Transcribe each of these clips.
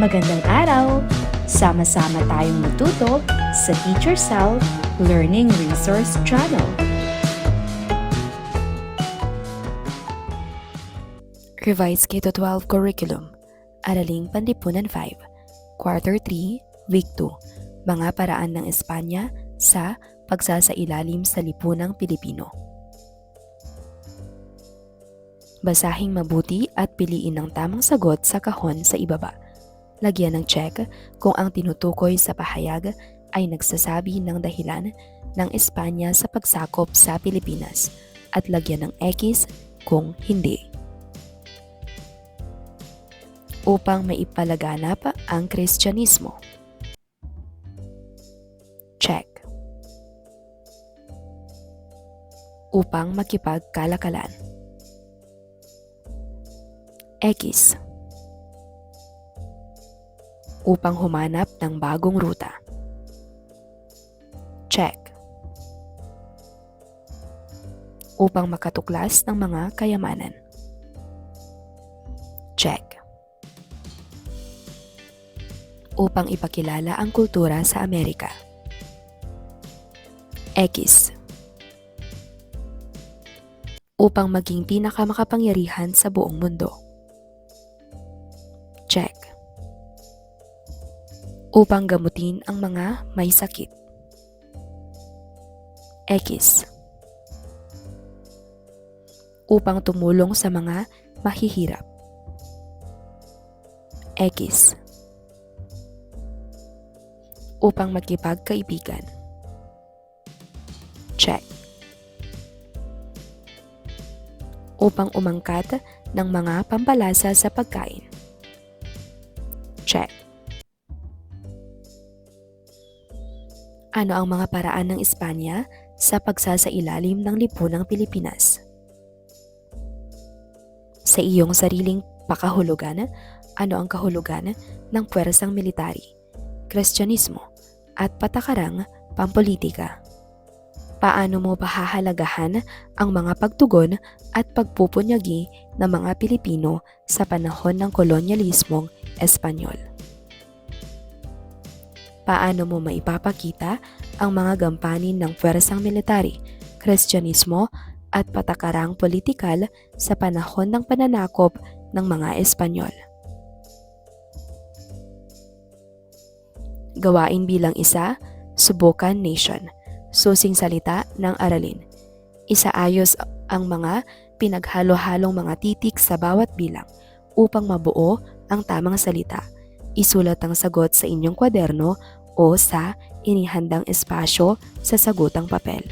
Magandang araw! Sama-sama tayong matuto sa Teacher Sal Learning Resource Channel. Revised K-12 Curriculum, Araling Panlipunan 5, Quarter 3, Week 2, Mga Paraan ng Espanya sa Pagsasailalim sa Lipunang Pilipino. Basahing mabuti at piliin ang tamang sagot sa kahon sa ibaba. Lagyan ng check kung ang tinutukoy sa pahayag ay nagsasabi ng dahilan ng Espanya sa pagsakop sa Pilipinas at lagyan ng X kung hindi upang maipalaganap ang Kristyanismo. Check. Upang makipagkalakalan. X. Upang humanap ng bagong ruta. Check. Upang makatuklas ng mga kayamanan. Check upang ipakilala ang kultura sa Amerika. X. Upang maging pinakamakapangyarihan sa buong mundo. Check. Upang gamutin ang mga may sakit. X. Upang tumulong sa mga mahihirap. X upang magkipagkaibigan. Check. Upang umangkat ng mga pampalasa sa pagkain. Check. Ano ang mga paraan ng Espanya sa pagsasailalim ng lipunang Pilipinas? Sa iyong sariling pakahulugan, ano ang kahulugan ng puwersang military? Kristyanismo at patakarang pampolitika. Paano mo pahahalagahan ang mga pagtugon at pagpupunyagi ng mga Pilipino sa panahon ng kolonyalismong Espanyol? Paano mo maipapakita ang mga gampanin ng pwersang military, Kristyanismo at patakarang politikal sa panahon ng pananakop ng mga Espanyol? Gawain bilang isa, Subukan Nation. Susing salita ng aralin. Isaayos ang mga pinaghalo-halong mga titik sa bawat bilang upang mabuo ang tamang salita. Isulat ang sagot sa inyong kwaderno o sa inihandang espasyo sa sagutang papel.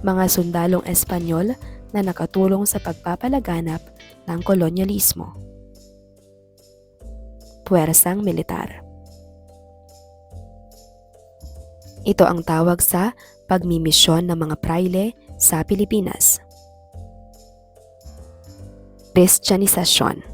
Mga sundalong Espanyol na nakatulong sa pagpapalaganap ng kolonyalismo puwersang militar. Ito ang tawag sa pagmimisyon ng mga praile sa Pilipinas. Kristyanisasyon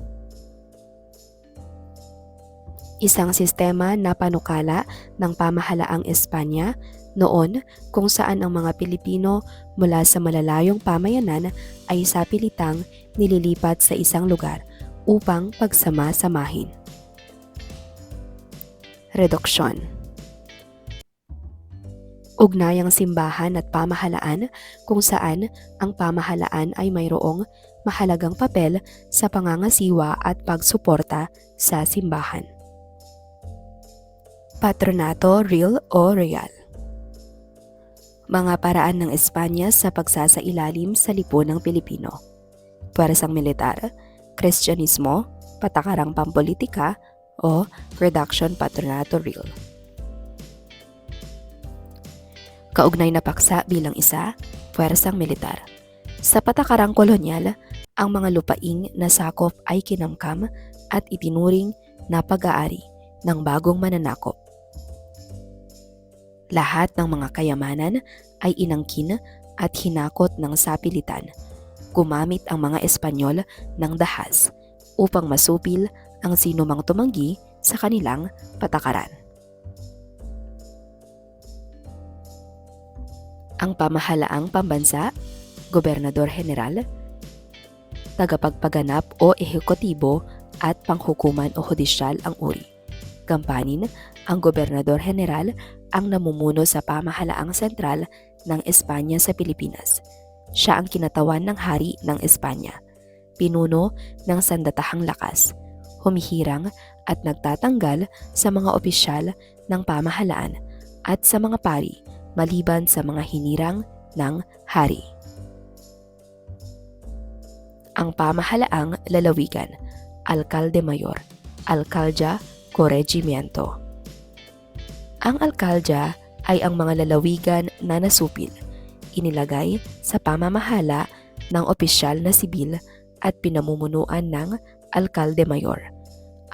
Isang sistema na panukala ng pamahalaang Espanya noon kung saan ang mga Pilipino mula sa malalayong pamayanan ay sa pilitang nililipat sa isang lugar upang pagsama-samahin reduksyon. Ugnayang simbahan at pamahalaan kung saan ang pamahalaan ay mayroong mahalagang papel sa pangangasiwa at pagsuporta sa simbahan. Patronato real o real Mga paraan ng Espanya sa pagsasailalim sa lipunang Pilipino. Puwersang militar, Kristyanismo, patakarang pampolitika o Reduction Patronato Real. Kaugnay na paksa bilang isa, puwersang militar. Sa patakarang kolonyal, ang mga lupaing na sakop ay kinamkam at itinuring na pag-aari ng bagong mananakop. Lahat ng mga kayamanan ay inangkin at hinakot ng sapilitan. Gumamit ang mga Espanyol ng dahas upang masupil ang sino mang tumanggi sa kanilang patakaran. Ang pamahalaang pambansa, Gobernador General, tagapagpaganap o ehekutibo at panghukuman o hudisyal ang uri. Gampanin, ang gobernador general ang namumuno sa pamahalaang sentral ng Espanya sa Pilipinas. Siya ang kinatawan ng hari ng Espanya. Pinuno ng sandatahang lakas, humihirang at nagtatanggal sa mga opisyal ng pamahalaan at sa mga pari maliban sa mga hinirang ng hari. Ang pamahalaang lalawigan, Alcalde Mayor, Alcaldya, Corregimiento. Ang alkaldya ay ang mga lalawigan na nasupil, inilagay sa pamamahala ng opisyal na sibil at pinamumunuan ng Alcalde Mayor.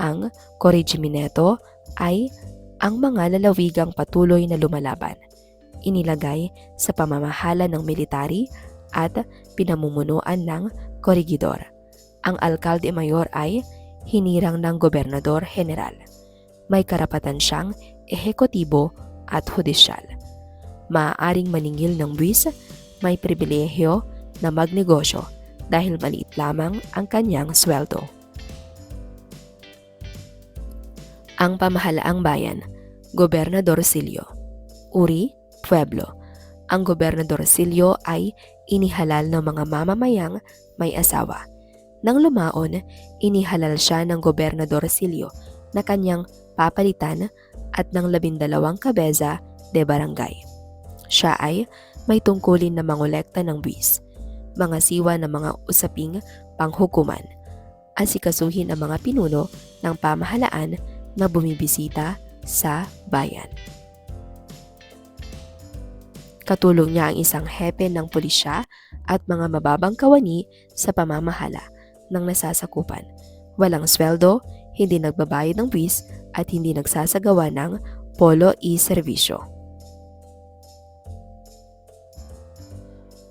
Ang Corregimiento ay ang mga lalawigang patuloy na lumalaban, inilagay sa pamamahala ng military at pinamumunuan ng korigidor. Ang alkalde mayor ay hinirang ng gobernador general. May karapatan siyang ehekutibo at hudisyal. Maaaring maningil ng buwis, may pribilehyo na magnegosyo dahil maliit lamang ang kanyang sweldo. Ang pamahalaang bayan, Gobernador Silio. Uri, Pueblo. Ang Gobernador Silio ay inihalal ng mga mamamayang may asawa. Nang lumaon, inihalal siya ng Gobernador Silio na kanyang papalitan at ng labindalawang kabeza de barangay. Siya ay may tungkulin na mangolekta ng buwis, mga siwa ng mga usaping panghukuman, asikasuhin ang mga pinuno ng pamahalaan na bumibisita sa bayan. Katulong niya ang isang hepe ng pulisya at mga mababang kawani sa pamamahala ng nasasakupan. Walang sweldo, hindi nagbabayad ng buwis at hindi nagsasagawa ng polo e-servisyo.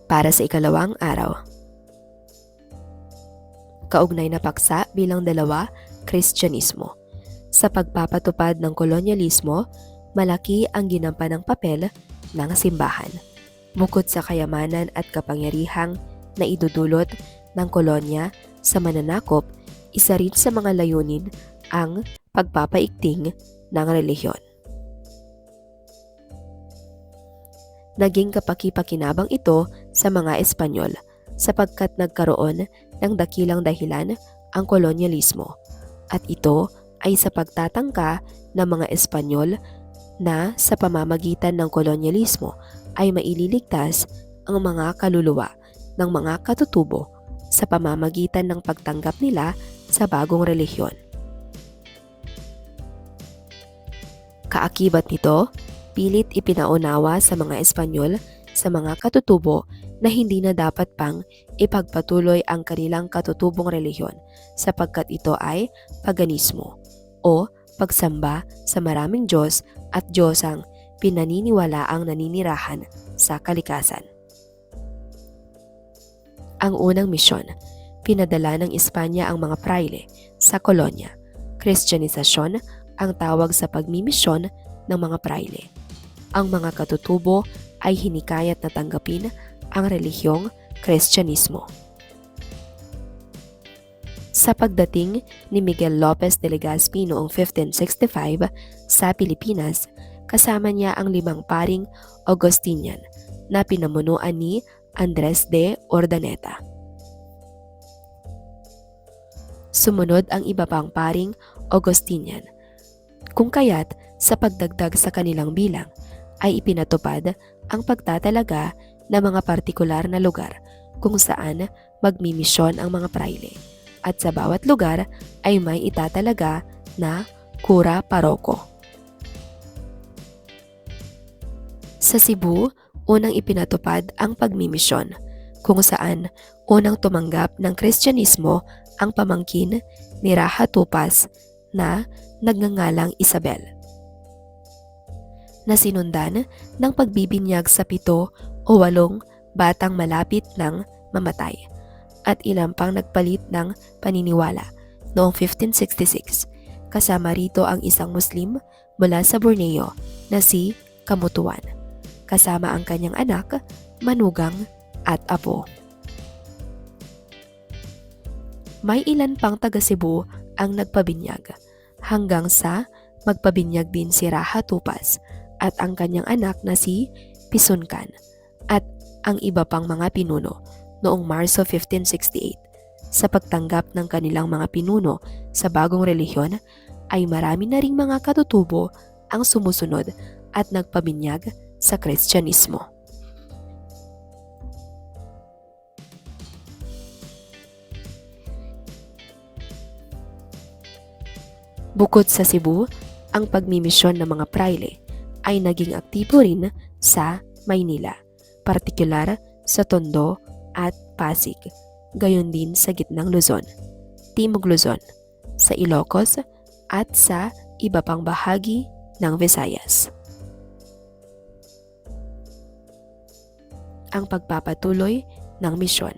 Para sa ikalawang araw. Kaugnay na paksa bilang dalawa, Kristyanismo. Sa pagpapatupad ng kolonyalismo, malaki ang ginampan ng papel ng simbahan. Bukod sa kayamanan at kapangyarihang na idudulot ng kolonya sa mananakop, isa rin sa mga layunin ang pagpapaikting ng relihiyon. Naging kapakipakinabang ito sa mga Espanyol sapagkat nagkaroon ng dakilang dahilan ang kolonyalismo at ito ay sa pagtatangka ng mga Espanyol na sa pamamagitan ng kolonyalismo ay maililigtas ang mga kaluluwa ng mga katutubo sa pamamagitan ng pagtanggap nila sa bagong relihiyon. Kaakibat nito, pilit ipinaunawa sa mga Espanyol sa mga katutubo na hindi na dapat pang ipagpatuloy ang kanilang katutubong relihiyon sapagkat ito ay paganismo o pagsamba sa maraming Diyos at Diyosang pinaniniwala ang naninirahan sa kalikasan. Ang unang misyon, pinadala ng Espanya ang mga praile sa kolonya. Kristyanisasyon ang tawag sa pagmimisyon ng mga praile. Ang mga katutubo ay hinikayat na tanggapin ang relihiyong Kristyanismo. Sa pagdating ni Miguel Lopez de Legazpi noong 1565 sa Pilipinas, kasama niya ang limang paring Augustinian na pinamunuan ni Andres de Ordaneta. Sumunod ang iba pang paring Augustinian. Kung kaya't sa pagdagdag sa kanilang bilang ay ipinatupad ang pagtatalaga ng mga partikular na lugar kung saan magmimisyon ang mga praile at sa bawat lugar ay may itatalaga na kura paroko. Sa Cebu, unang ipinatupad ang pagmimisyon kung saan unang tumanggap ng Kristyanismo ang pamangkin ni Raha Tupas na nagngangalang Isabel. Na sinundan ng pagbibinyag sa pito o walong batang malapit ng mamatay at ilang pang nagpalit ng paniniwala noong 1566 kasama rito ang isang Muslim mula sa Borneo na si Kamutuan kasama ang kanyang anak, manugang at apo. May ilan pang taga Cebu ang nagpabinyag hanggang sa magpabinyag din si Raha Tupas at ang kanyang anak na si Pisunkan at ang iba pang mga pinuno noong Marso 1568. Sa pagtanggap ng kanilang mga pinuno sa bagong relihiyon ay marami na ring mga katutubo ang sumusunod at nagpabinyag sa Kristyanismo. Bukod sa Cebu, ang pagmimisyon ng mga praile ay naging aktibo rin sa Maynila, partikular sa Tondo at Pasig, gayon din sa gitnang Luzon, Timog Luzon, sa Ilocos at sa iba pang bahagi ng Visayas. Ang pagpapatuloy ng misyon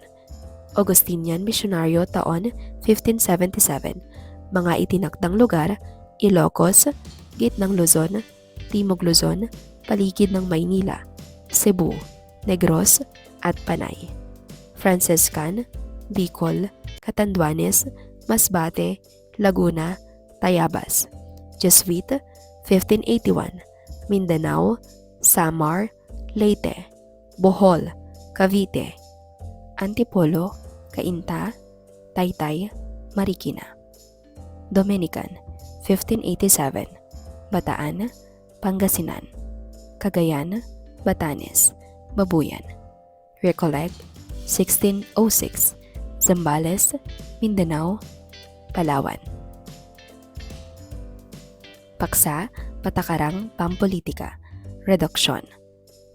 Augustinian Misyonaryo taon 1577 mga itinakdang lugar Ilocos, Gitnang Luzon, Timog Luzon, paligid ng Maynila, Cebu, Negros at Panay. Franciscan, Bicol, Catanduanes, Masbate, Laguna, Tayabas. Jesuit, 1581, Mindanao, Samar, Leyte, Bohol, Cavite, Antipolo, Cainta, Taytay, Marikina. Dominican, 1587, Bataan, Pangasinan, Cagayan, Batanes, Mabuyan. Recollect, 1606, Zambales, Mindanao, Palawan. Paksa, Patakarang, Pampolitika, Reduction.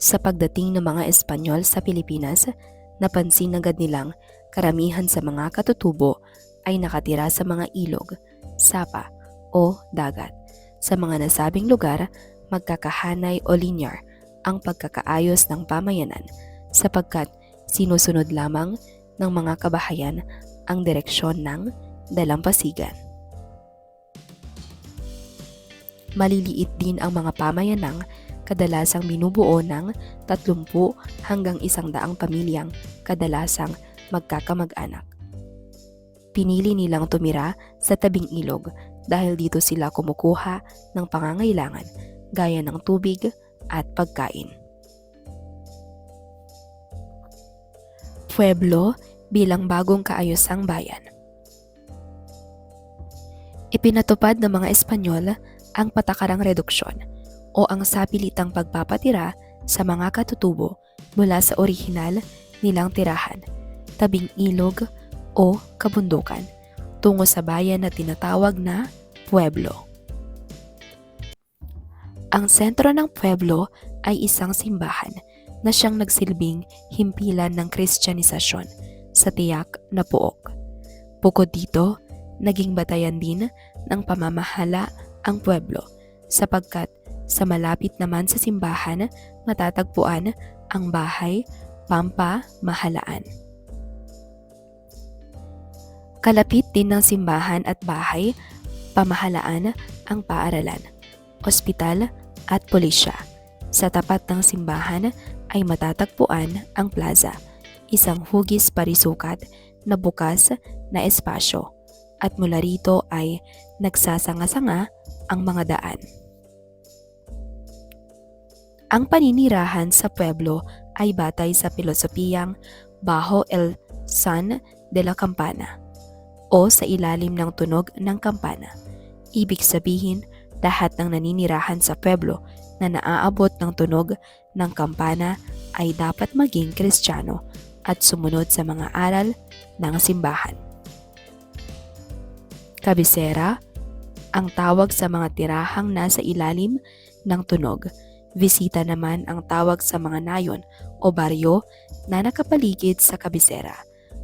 Sa pagdating ng mga Espanyol sa Pilipinas, napansin agad nilang karamihan sa mga katutubo ay nakatira sa mga ilog, sapa o dagat. Sa mga nasabing lugar, magkakahanay o linear ang pagkakaayos ng pamayanan sapagkat sinusunod lamang ng mga kabahayan ang direksyon ng dalampasigan. Maliliit din ang mga pamayanang kadalasang binubuo ng 30 hanggang 100 pamilyang kadalasang magkakamag-anak. Pinili nilang tumira sa tabing ilog dahil dito sila kumukuha ng pangangailangan gaya ng tubig at pagkain. Pueblo bilang bagong kaayosang bayan. Ipinatupad ng mga Espanyol ang patakarang reduksyon o ang sapilitang pagpapatira sa mga katutubo mula sa orihinal nilang tirahan, tabing ilog o kabundukan tungo sa bayan na tinatawag na pueblo. Ang sentro ng pueblo ay isang simbahan na siyang nagsilbing himpilan ng kristyanisasyon sa tiyak na puok. Bukod dito, naging batayan din ng pamamahala ang pueblo sapagkat sa malapit naman sa simbahan matatagpuan ang bahay pampamahalaan. Kalapit din ng simbahan at bahay pamahalaan ang paaralan, ospital at pulisya. Sa tapat ng simbahan ay matatagpuan ang plaza, isang hugis parisukat na bukas na espasyo at mula rito ay nagsasanga-sanga ang mga daan. Ang paninirahan sa pueblo ay batay sa pilosopiyang Bajo el San de la Campana o sa ilalim ng tunog ng kampana. Ibig sabihin, lahat ng naninirahan sa pueblo na naaabot ng tunog ng kampana ay dapat maging kristyano at sumunod sa mga aral ng simbahan. Kabisera, ang tawag sa mga tirahang nasa ilalim ng tunog. Visita naman ang tawag sa mga nayon o baryo na nakapaligid sa kabisera,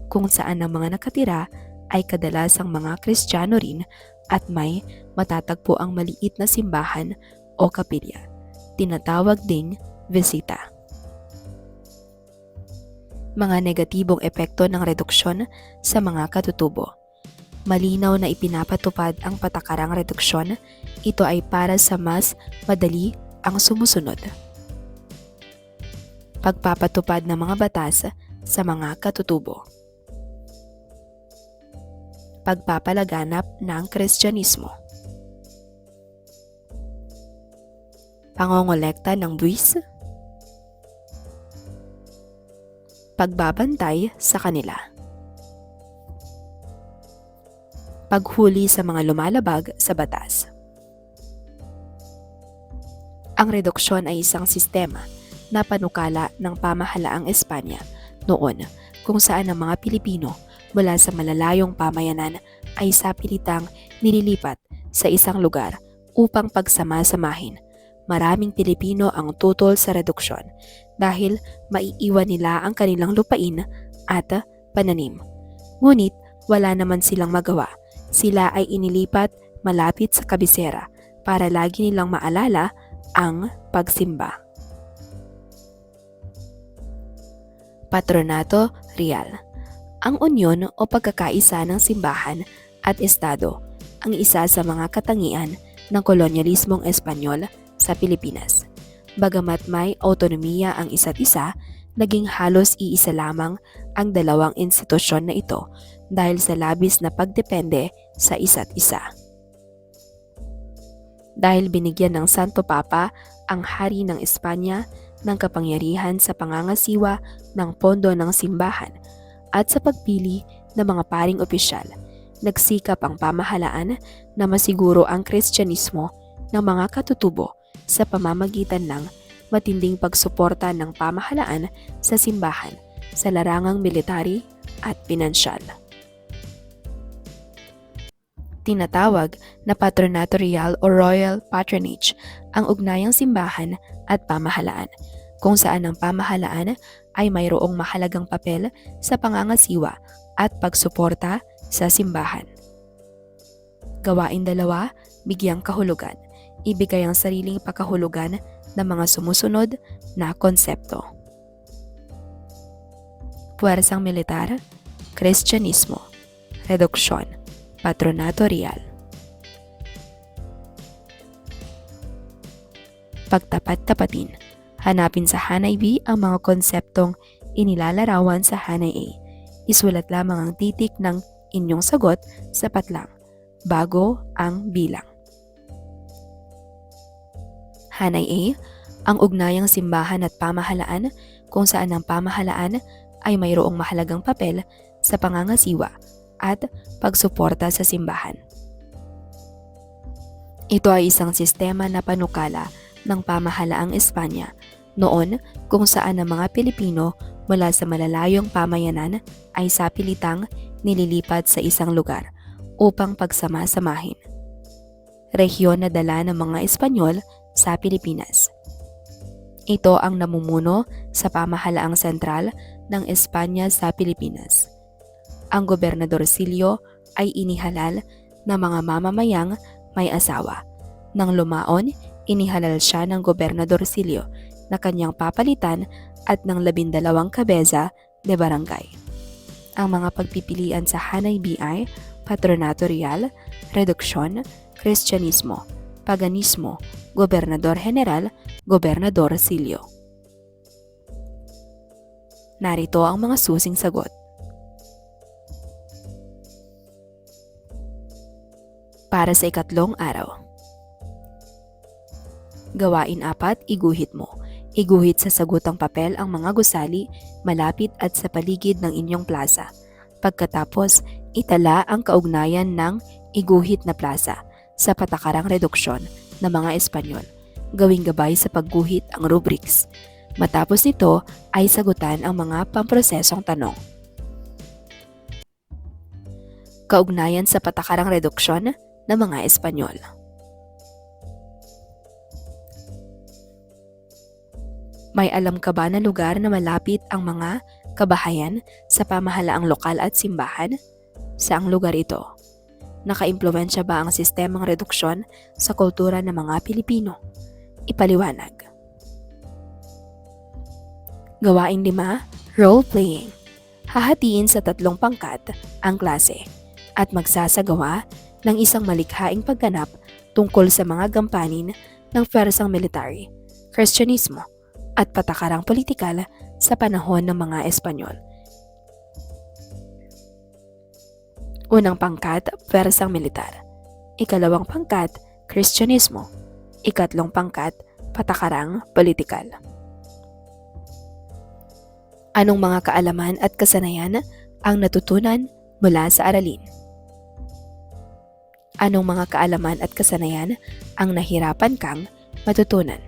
kung saan ang mga nakatira ay kadalasang mga kristyano rin at may matatagpo ang maliit na simbahan o kapilya. Tinatawag ding visita. Mga negatibong epekto ng reduksyon sa mga katutubo. Malinaw na ipinapatupad ang patakarang reduksyon, ito ay para sa mas madali ang sumusunod. Pagpapatupad ng mga batas sa mga katutubo. Pagpapalaganap ng Kristyanismo. Pangongolekta ng buwis, pagbabantay sa kanila. Paghuli sa mga lumalabag sa batas. Ang reduksyon ay isang sistema na panukala ng pamahalaang Espanya noon kung saan ang mga Pilipino mula sa malalayong pamayanan ay sapilitang nililipat sa isang lugar upang pagsama-samahin. Maraming Pilipino ang tutol sa reduksyon dahil maiiwan nila ang kanilang lupain at pananim. Ngunit wala naman silang magawa. Sila ay inilipat malapit sa kabisera para lagi nilang maalala ang pagsimba. Patronato Real Ang unyon o pagkakaisa ng simbahan at estado ang isa sa mga katangian ng kolonyalismong Espanyol sa Pilipinas. Bagamat may autonomiya ang isa't isa, naging halos iisa lamang ang dalawang institusyon na ito dahil sa labis na pagdepende sa isa't isa. Dahil binigyan ng Santo Papa ang hari ng Espanya ng kapangyarihan sa pangangasiwa ng pondo ng simbahan at sa pagpili ng mga paring opisyal, nagsikap ang pamahalaan na masiguro ang kristyanismo ng mga katutubo sa pamamagitan ng matinding pagsuporta ng pamahalaan sa simbahan sa larangang military at pinansyal. Tinatawag na Patronato Real o Royal Patronage ang ugnayang simbahan at pamahalaan, kung saan ang pamahalaan ay mayroong mahalagang papel sa pangangasiwa at pagsuporta sa simbahan. Gawain dalawa, bigyang kahulugan ibigay ang sariling pakahulugan ng mga sumusunod na konsepto. Puwersang militar, Kristyanismo, Reduksyon, Patronato Real. Pagtapat-tapatin, hanapin sa Hanay B ang mga konseptong inilalarawan sa Hanay A. Isulat lamang ang titik ng inyong sagot sapat lang, bago ang bilang. Hanay A, ang ugnayang simbahan at pamahalaan kung saan ang pamahalaan ay mayroong mahalagang papel sa pangangasiwa at pagsuporta sa simbahan. Ito ay isang sistema na panukala ng pamahalaang Espanya noon kung saan ang mga Pilipino mula sa malalayong pamayanan ay sapilitang nililipat sa isang lugar upang pagsama-samahin. Rehiyon na dala ng mga Espanyol sa Pilipinas. Ito ang namumuno sa pamahalaang sentral ng Espanya sa Pilipinas. Ang Gobernador Silio ay inihalal ng mga mamamayang may asawa. Nang lumaon, inihalal siya ng Gobernador Silio na kanyang papalitan at ng labindalawang kabeza de barangay. Ang mga pagpipilian sa Hanay BI, Patronato Real, Reduksyon, Kristyanismo, Paganismo, Gobernador General, Gobernador Silio. Narito ang mga susing sagot. Para sa ikatlong araw. Gawain apat, iguhit mo. Iguhit sa sagutang papel ang mga gusali malapit at sa paligid ng inyong plaza. Pagkatapos, itala ang kaugnayan ng iguhit na plaza sa patakarang reduksyon ng mga Espanyol. Gawing gabay sa pagguhit ang rubrics. Matapos nito ay sagutan ang mga pamprosesong tanong. Kaugnayan sa patakarang reduksyon ng mga Espanyol. May alam ka ba na lugar na malapit ang mga kabahayan sa pamahalaang lokal at simbahan? Saang lugar ito? Nakaimpluwensya ba ang sistemang reduksyon sa kultura ng mga Pilipino? Ipaliwanag. Gawain lima, role-playing. Hahatiin sa tatlong pangkat ang klase at magsasagawa ng isang malikhaing pagganap tungkol sa mga gampanin ng fersang military, Kristyanismo at patakarang politikal sa panahon ng mga Espanyol. Unang pangkat, pwersang militar. Ikalawang pangkat, Kristyanismo. Ikatlong pangkat, patakarang politikal. Anong mga kaalaman at kasanayan ang natutunan mula sa aralin? Anong mga kaalaman at kasanayan ang nahirapan kang matutunan?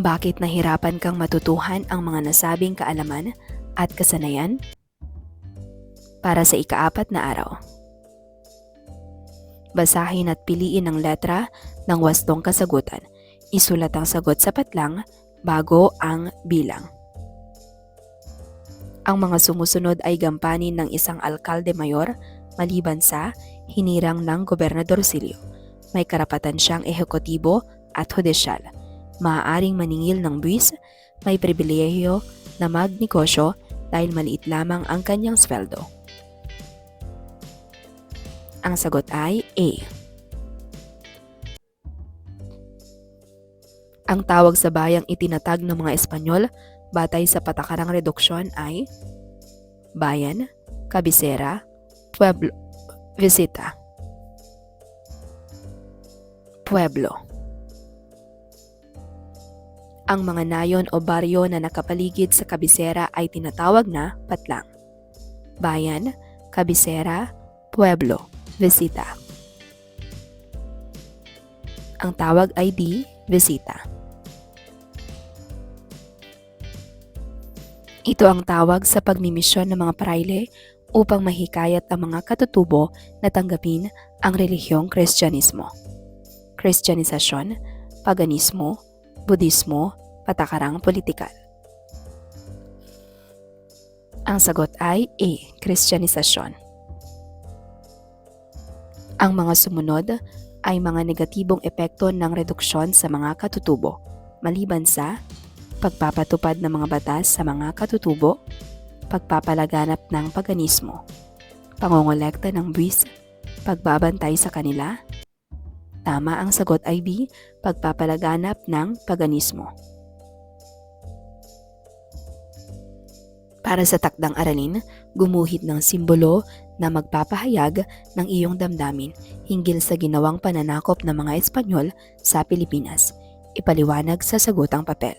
Bakit nahirapan kang matutuhan ang mga nasabing kaalaman at kasanayan? Para sa ikaapat na araw. Basahin at piliin ang letra ng wastong kasagutan. Isulat ang sagot sa patlang bago ang bilang. Ang mga sumusunod ay gampanin ng isang alkalde mayor maliban sa hinirang ng gobernador Silio. May karapatan siyang ehekutibo at hudisyal. Maaaring maningil ng buwis, may pribilehiyo na magnegosyo dahil maliit lamang ang kanyang sweldo. Ang sagot ay A. Ang tawag sa bayang itinatag ng mga Espanyol batay sa patakarang reduksyon ay bayan, kabisera, pueblo, visita. Pueblo. Ang mga nayon o baryo na nakapaligid sa kabisera ay tinatawag na patlang. Bayan, kabisera, pueblo, visita. Ang tawag ay di visita. Ito ang tawag sa pagmimisyon ng mga praile upang mahikayat ang mga katutubo na tanggapin ang relihiyong Kristyanismo. Kristyanisasyon, paganismo, budismo, patakarang politikal. Ang sagot ay A. Kristyanisasyon. Ang mga sumunod ay mga negatibong epekto ng reduksyon sa mga katutubo, maliban sa pagpapatupad ng mga batas sa mga katutubo, pagpapalaganap ng paganismo, pangongolekta ng buwis, pagbabantay sa kanila. Tama ang sagot ay B, pagpapalaganap ng paganismo. Para sa takdang aralin, gumuhit ng simbolo na magpapahayag ng iyong damdamin hinggil sa ginawang pananakop ng mga Espanyol sa Pilipinas. Ipaliwanag sa sagutang papel.